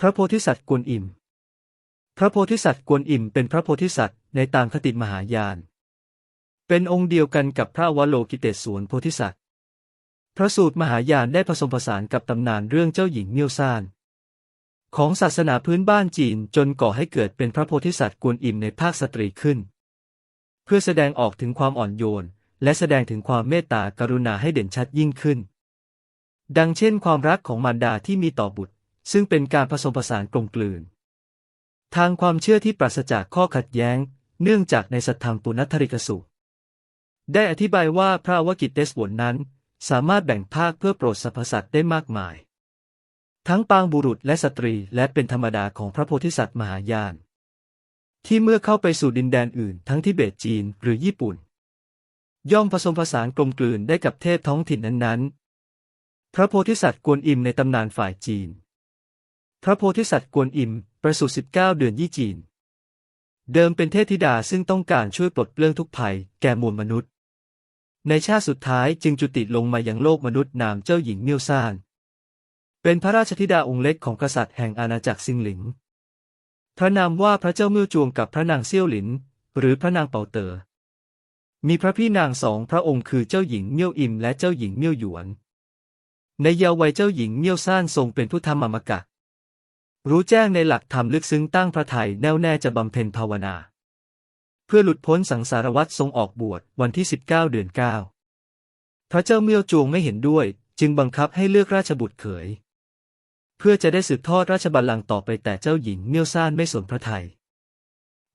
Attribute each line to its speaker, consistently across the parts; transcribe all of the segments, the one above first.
Speaker 1: พระโพธิสัตว์กวนอิม พระโพธิสัตว์กวนอิมเป็นพระโพธิสัตว์ในตามคติมหายาน เป็นองค์เดียวกันกับพระวโลกิเตศวนโพธิสัตว์ พระสูตรมหายานได้ผสมผสานกับตำนานเรื่องเจ้าหญิงเมียวซ่าน ของศาสนาพื้นบ้านจีนจนก่อให้เกิดเป็นพระโพธิสัตว์กวนอิมในภาคสตรีขึ้น เพื่อแสดงออกถึงความอ่อนโยน และแสดงถึงความเมตตากรุณาให้เด่นชัดยิ่งขึ้น ดังเช่น ความรักของมารดาที่มีต่อบุตร ซึ่งเป็นการผสมผสานกลมกลืน ทางความเชื่อที่ปราศจากข้อขัดแย้ง เนื่องจากในสัทธังปุณธริกสูตรได้อธิบายว่าพระวกิตเตสวนนั้น สามารถแบ่งภาคเพื่อโปรดสรรพสัตว์ได้มากมาย ทั้งปางบุรุษและสตรีและเป็นธรรมดาของพระโพธิสัตว์มหายาน ที่เมื่อเข้าไปสู่ดินแดนอื่น ทั้งทิเบตจีนหรือญี่ปุ่น ย่อมผสมผสานกลมกลืนได้กับเทพท้องถิ่นนั้นๆ พระโพธิสัตว์กวนอิมในตำนานฝ่ายจีน พระโพธิสัตว์กวนอิม ประสูติ19 เดือนยี่จีน เดิมเป็นเทพธิดาซึ่งต้องการช่วยปลดเปลื้องทุกภัยแก่มวลมนุษย์ ในชาติสุดท้ายจึงจุติลงมายังโลกมนุษย์นามเจ้าหญิงเมียวซ่าน เป็นพระราชธิดาองค์เล็กของกษัตริย์แห่งอาณาจักรซิงหลิง พระนามว่าพระเจ้าเมี่ยวจวงกับพระนางเซี่ยวหลิน หรือพระนางเปาเตอ๋อ มีพระพี่นางสองพระองค์คือเจ้าหญิงเมี่ยวอิมและเจ้าหญิงเมี่ยวหยวนในเยาว์วัยเจ้าหญิงเมี่ยวซ่านทรงเป็นผู้ทำอมกะ รู้แจ้งในหลักธรรมลึกซึ้งตั้งพระทัยแน่วแน่จะบำเพ็ญภาวนา เพื่อหลุดพ้นสังสารวัฏทรงออกบวชวันที่ 19 เดือน 9 พระเจ้าเมี่ยวจวงไม่เห็นด้วย จึงบังคับให้เลือกราชบุตรเขย เพื่อจะได้สืบทอดราชบัลลังก์ต่อไปแต่เจ้าหญิงเมี่ยวซ่านไม่สนพระทัย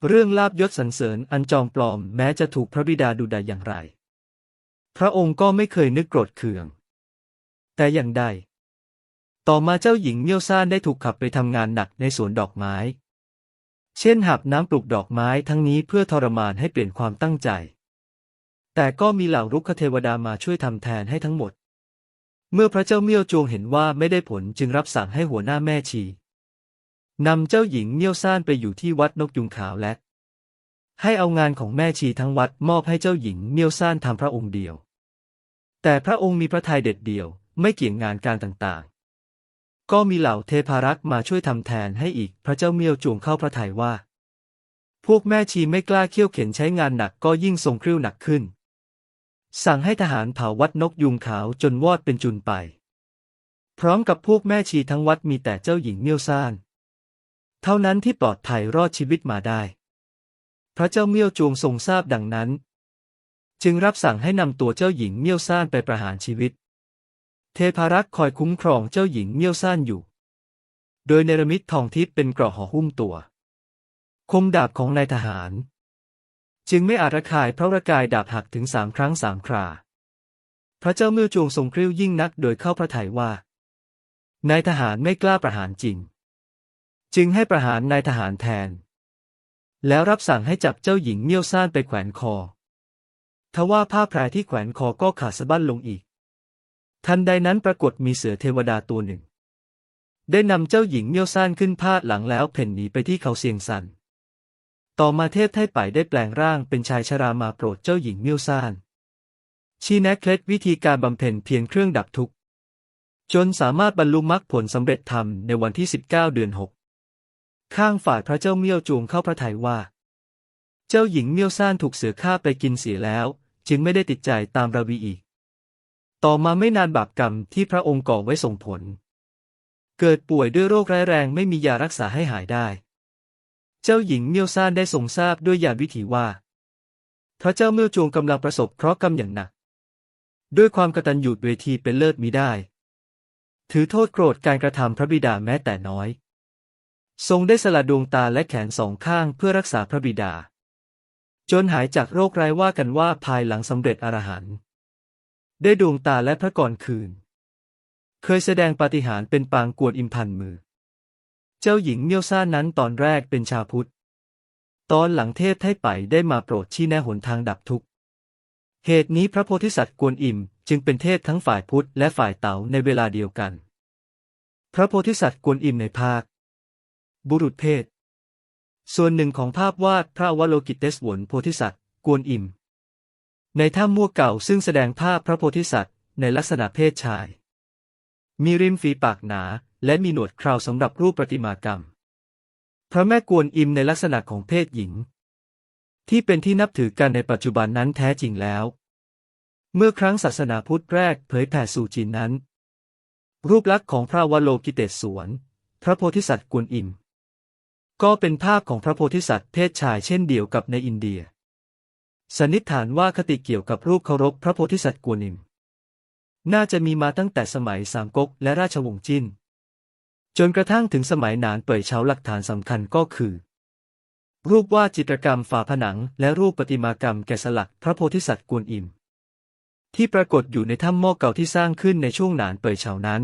Speaker 1: เรื่องลาบยศสรรเสริญอันจอมปลอมแม้จะถูกพระบิดาดูดายอย่างไร พระองค์ก็ไม่เคยนึกโกรธเคือง แต่อย่างใด ต่อมาเจ้าหญิงเมี่ยวซ่านได้ถูกขับไปทำงานหนักในสวนดอกไม้ เช่นหับน้ำปลูกดอกไม้ทั้งนี้เพื่อทรมานให้เปลี่ยนความตั้งใจ แต่ก็มีเหล่ารุกขเทวดามาช่วยทำแทนให้ทั้งหมด เมื่อพระเจ้าเมี่ยวจวงเห็นว่าไม่ได้ผลจึงรับสั่งให้หัวหน้าแม่ชีนำเจ้าหญิงเมี่ยวซ่านไปอยู่ที่วัดนกยุงขาวและ ให้เอางานของแม่ชีทั้งวัดมอบให้เจ้าหญิงเมี่ยวซ่านทำพระองค์เดียว แต่พระองค์มีพระทัยเด็ดเดี่ยว ไม่เกี่ยงงานการต่าง ก็มีเหล่าเทพารักษ์มาช่วยทำแทนให้อีก พระเจ้าเมียวจวงเข้าพระทัยว่า พวกแม่ชีไม่กล้าเขี่ยวเข็นใช้งานหนักก็ยิ่งทรงคริ้วหนักขึ้น สั่งให้ทหารเผาวัดนกยุงขาวจนวอดเป็นจุนไป พร้อมกับพวกแม่ชีทั้งวัดมีแต่เจ้าหญิงเมียวซ่าน เท่านั้นที่ปลอดภัยรอดชีวิตมาได้ พระเจ้าเมียวจวงทรงทราบดังนั้น จึงรับสั่งให้นำตัวเจ้าหญิงเมียวซ่านไปประหารชีวิต เทพารักษ์คอยคุ้มครองเจ้าหญิงเมี่ยวซ่านอยู่ โดยเนรมิตทองทิพย์เป็นเกราะห่อหุ้มตัว คมดาบของนายทหาร จึงไม่อาจระคายเพราะระกายดาบหักถึงสามครั้งสามครา พระเจ้าเมื่อจวงทรงคริ้วยิ่งนักโดยเข้าพระทัยว่านายทหารไม่กล้าประหารจริง จึงให้ประหารนายทหารแทน แล้วรับสั่งให้จับเจ้าหญิงเมี่ยวซ่านไปแขวนคอ ทว่าผ้าแพรที่แขวนคอก็ขาดสะบั้นลงอีก ทันใดนั้นปรากฏมีเสือเทวดาตัวหนึ่ง ได้นำเจ้าหญิงเมี่ยวซ่านขึ้นพาดหลังแล้วเพ่นหนีไปที่เขาเซียงซัน ต่อมาเทพไทไปได้แปลงร่างเป็นชายชรามาโปรดเจ้าหญิงเมี่ยวซ่าน ชี้แนะเคล็ดวิธีการบำเพ็ญเพียงเครื่องดับทุกข์จนสามารถบรรลุมรรคผลสำเร็จธรรมในวันที่ 19 เดือน 6 ข้างฝ่ายพระเจ้าเมี่ยวจวงเข้าพระทัยว่า เจ้าหญิงเมี่ยวซ่านถูกเสือฆ่าไปกินเสียแล้ว จึงไม่ได้ติดใจตามราวีอีก ต่อมาไม่นานบาปกรรมที่พระองค์ก่อไว้ส่งผล เกิดป่วยด้วยโรคร้ายแรงไม่มียารักษาให้หายได้ เจ้าหญิงเมี่ยวซ่านได้ทรงทราบด้วยญาณวิถีว่า พระเจ้าเมี่ยวจวงกำลังประสบเคราะห์กรรมอย่างหนัก ด้วยความกตัญญูเวทีเป็นเลิศมิได้ ถือโทษโกรธการกระทำพระบิดาแม้แต่น้อย ทรงได้สละดวงตาและแขนสองข้างเพื่อรักษาพระบิดา จนหายจากโรคร้ายว่ากันว่าภายหลังสำเร็จอรหันต์ ได้ดวงตาและพระกรคืน เคยแสดงปาฏิหาริย์เป็นปางกวนอิมพันมือ เจ้าหญิงเมียวซ่านนั้นตอนแรกเป็นชาวพุทธ ตอนหลังเทพไทไปได้มาโปรดชี้แนะหนทางดับทุกข์ เหตุนี้พระโพธิสัตว์กวนอิมจึงเป็นเทพทั้งฝ่ายพุทธและฝ่ายเต๋าในเวลาเดียวกัน พระโพธิสัตว์กวนอิมในภาค บุรุษเพศ ส่วนหนึ่งของภาพวาดพระวโลกิเตสวนโพธิสัตว์ กวนอิม ในถ้ำมั่วเก่าซึ่งแสดงภาพพระโพธิสัตว์ในลักษณะเพศชาย มีริมฝีปากหนา และมีหนวดเคราวสำหรับรูปประติมากรรม พระแม่กวนอิมในลักษณะของเพศหญิง ที่เป็นที่นับถือกันในปัจจุบันนั้นแท้จริงแล้ว เมื่อครั้งศาสนาพุทธแรกเผยแผ่สู่จีนนั้น รูปลักษณ์ของพระวโลกิเตศสวน พระโพธิสัตว์กวนอิม ก็เป็นภาพของพระโพธิสัตว์เพศชายเช่นเดียวกับในอินเดีย สันนิษฐานว่าคติเกี่ยวกับรูปเคารพพระโพธิสัตว์กวนิม น่าจะมีมาตั้งแต่สมัยสามก๊กและราชวงศ์จิ้น จนกระทั่งถึงสมัยหนานเป่ยเฉาหลักฐานสำคัญก็คือ รูปวาดจิตรกรรมฝาผนัง และรูปประติมากรรมแกะสลักพระโพธิสัตว์กวนอิม ที่ปรากฏอยู่ในถ้ำหม้อเก่าที่สร้างขึ้นในช่วงหนานเป่ยเฉานั้น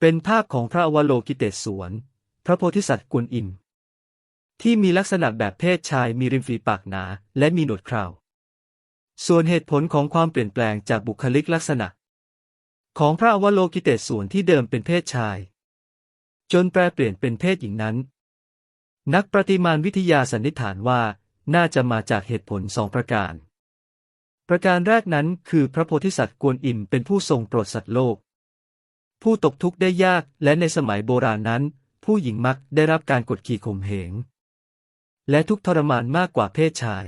Speaker 1: เป็นภาพของพระอวโลกิเตศสวน พระโพธิสัตว์กวนอิม ที่มีลักษณะแบบเพศชายมีริมฝีปากหนา และมีหนวดเคราส่วนเหตุผลของความเปลี่ยนแปลงจากบุคลิกลักษณะ ของพระอวโลกิเตศส่วนที่เดิมเป็นเพศชาย จนแปลเปลี่ยนเป็นเพศหญิงนั้น นักประติมานวิทยาสันนิษฐานว่า น่าจะมาจากเหตุผลสองประการ ประการแรกนั้นคือพระโพธิสัตว์กวนอิมเป็นผู้ทรงโปรดสัตว์โลก ผู้ตกทุกข์ได้ยากและในสมัยโบราณนั้น ผู้หญิงมักได้รับการกดขี่ข่มเหง และทุกทรมานมากกว่าเพศชาย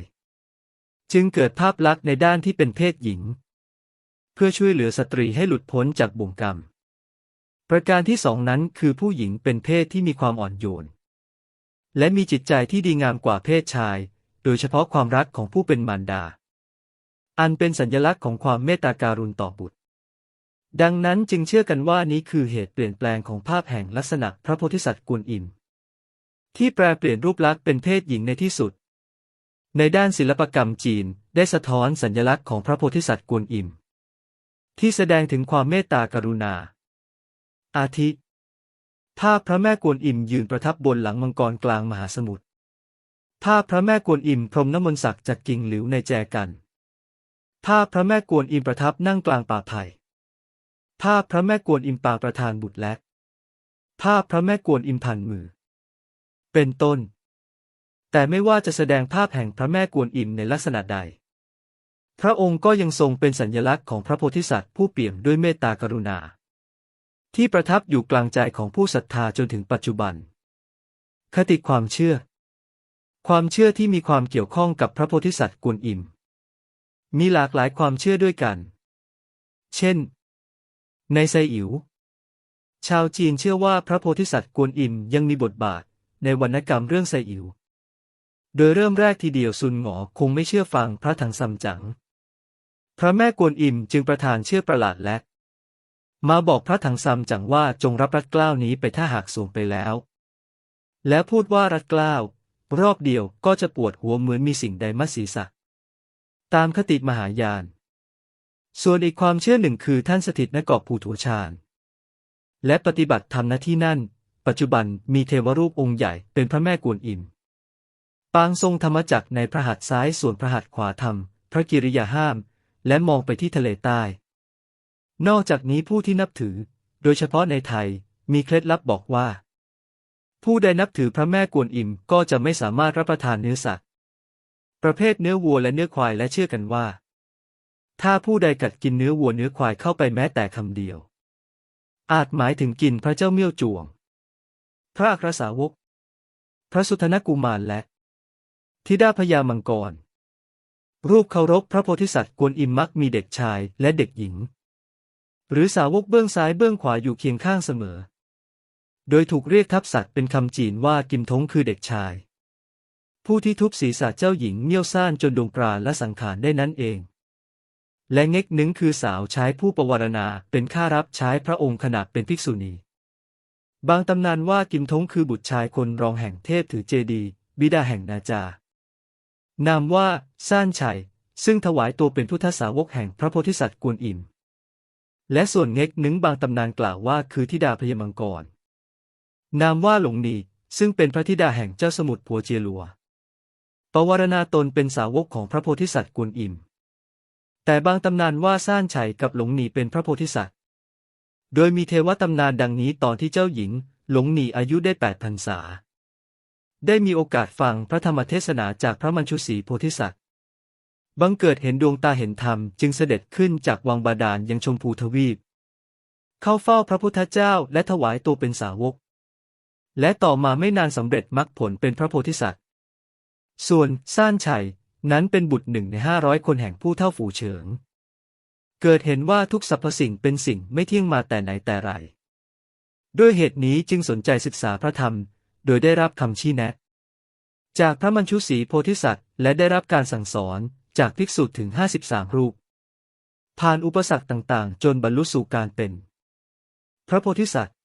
Speaker 1: จึงเกิดภาพลักษณ์ในด้านที่เป็นเพศหญิง เพื่อช่วยเหลือสตรีให้หลุดพ้นจากบ่วงกรรม ประการที่สองนั้นคือผู้หญิงเป็นเพศที่มีความอ่อนโยน และมีจิตใจที่ดีงามกว่าเพศชาย โดยเฉพาะความรักของผู้เป็นมารดา อันเป็นสัญลักษณ์ของความเมตตาการุณต่อบุตรดังนั้นจึงเชื่อกันว่านี้คือเหตุเปลี่ยนแปลงของภาพแห่งลักษณะพระโพธิสัตว์กวนอิม ที่แปลเปลี่ยนรูปลักษณ์เป็นเพศหญิงในที่สุด ในด้านศิลปกรรมจีนได้สะท้อนสัญลักษณ์ของพระโพธิสัตว์กวนอิม ที่แสดงถึงความเมตตากรุณา อาทิ ภาพพระแม่กวนอิมยืนประทับบนหลังมังกรกลางมหาสมุทร ภาพพระแม่กวนอิมพรมน้ำมนต์ศักดิ์จากกิ่งหลิวในแจกัน ภาพพระแม่กวนอิมประทับนั่งกลางป่าไผ่ ภาพพระแม่กวนอิมปางประธานบุตรและภาพพระแม่กวนอิมพันมือ เป็นต้น แต่ไม่ว่าจะแสดงภาพแห่งพระแม่กวนอิมในลักษณะใด พระองค์ก็ยังทรงเป็นสัญลักษณ์ของพระโพธิสัตว์ผู้เปี่ยมด้วยเมตตากรุณา ที่ประทับอยู่กลางใจของผู้ศรัทธาจนถึงปัจจุบัน คติความเชื่อ ความเชื่อที่มีความเกี่ยวข้องกับพระโพธิสัตว์กวนอิม มีหลากหลายความเชื่อด้วยกัน เช่น ในไซอิ๋วชาวจีนเชื่อว่าพระโพธิสัตว์กวนอิมยังมีบทบาท ในวรรณกรรมเรื่องไซอิ๋วโดยเริ่มแรกทีเดียวซุนหงอคงไม่เชื่อฟังพระถังซัมจั๋งพระแม่กวนอิมจึงประทานเชื่อประหลาดและ มาบอกพระถังซัมจั๋งว่าจงรับรัดเกล้านี้ไปถ้าหากสูญไปแล้ว แล้วพูดว่ารัดเกล้ารอบเดียวก็จะปวดหัวเหมือนมีสิ่งใดมัดศีรษะ ตามคติมหายาน ส่วนอีกความเชื่อหนึ่งคือท่านสถิตณเกาะภูถัวชาญและปฏิบัติธรรมณที่นั่น ปัจจุบันมีเทวรูปองค์ใหญ่เป็นพระแม่กวนอิม ปางทรงธรรมจักรในพระหัตถ์ซ้ายส่วนพระหัตถ์ขวาทำพระกิริยาห้าม และมองไปที่ทะเลใต้ นอกจากนี้ผู้ที่นับถือ โดยเฉพาะในไทยมีเคล็ดลับบอกว่า ผู้ใดนับถือพระแม่กวนอิมก็จะไม่สามารถรับประทานเนื้อสัตว์ ประเภทเนื้อวัวและเนื้อควายและเชื่อกันว่า ถ้าผู้ใดกัดกินเนื้อวัวเนื้อควายเข้าไปแม้แต่คำเดียว อาจหมายถึงกินพระเจ้าเมี่ยวจวง พระอัครสาวก พระสุทนกุมารและ ธิดาพญามังกร รูปเคารพพระโพธิสัตว์กวนอิมมักมีเด็กชายและเด็กหญิง หรือสาวกเบื้องซ้ายเบื้องขวาอยู่เคียงข้างเสมอ โดยถูกเรียกทับศัตว์เป็นคำจีนว่ากิมทงคือเด็กชาย ผู้ที่ทุบศีรษะเจ้าหญิงเมี่ยวซ่านจนดวงปราณและสังขารได้นั่นเองและเง็กหนึ่งคือสาวใช้ผู้ประวารณาเป็นข้ารับใช้พระองค์ขณะเป็นภิกษุณี บางตำนานว่ากิมทงคือบุตรชายคนรองแห่งเทพถือเจดีบิดาแห่งนาจา นามว่าซ่านชัย ซึ่งถวายตัวเป็นพุทธสาวกแห่งพระโพธิสัตว์กวนอิม และส่วนเง็กหนึ่งบางตำนานกล่าวว่าคือธิดาพญามังกร นามว่าหลงนีซึ่งเป็นพระธิดาแห่งเจ้าสมุทรพัวเจียลัว ปวารณาตนเป็นสาวกของพระโพธิสัตว์กวนอิม แต่บางตำนานว่าซ่านชัยกับหลงหนีเป็นพระโพธิสัตว์ โดยมีเทวตำนานดังนี้ตอนที่เจ้าหญิง หลงหนีอายุได้แปดพรรษา ได้มีโอกาสฟังพระธรรมเทศนาจากพระมัญชุสีโพธิสัตว์ บังเกิดเห็นดวงตาเห็นธรรมจึงเสด็จขึ้นจากวังบาดาลยังชมพูทวีป เข้าเฝ้าพระพุทธเจ้าและถวายตัวเป็นสาวก และต่อมาไม่นานสำเร็จมรรคผลเป็นพระโพธิสัตว์ ส่วนซ่านชัยนั้นเป็นบุตรหนึ่งในห้าร้อยคนแห่งผู้เท่าฝูเฉิง เกิดเห็นว่าทุกสรรพสิ่งเป็นสิ่งไม่เที่ยงมาแต่ไหนแต่ไรด้วยเหตุนี้จึงสนใจศึกษาพระธรรม โดยได้รับคำชี้แนะ จากพระมัญชุสีโพธิสัตว์ และได้รับการสั่งสอนจากภิกษุถึง 53 รูป ผ่านอุปสรรคต่างๆ จนบรรลุสู่การเป็น พระโพธิสัตว์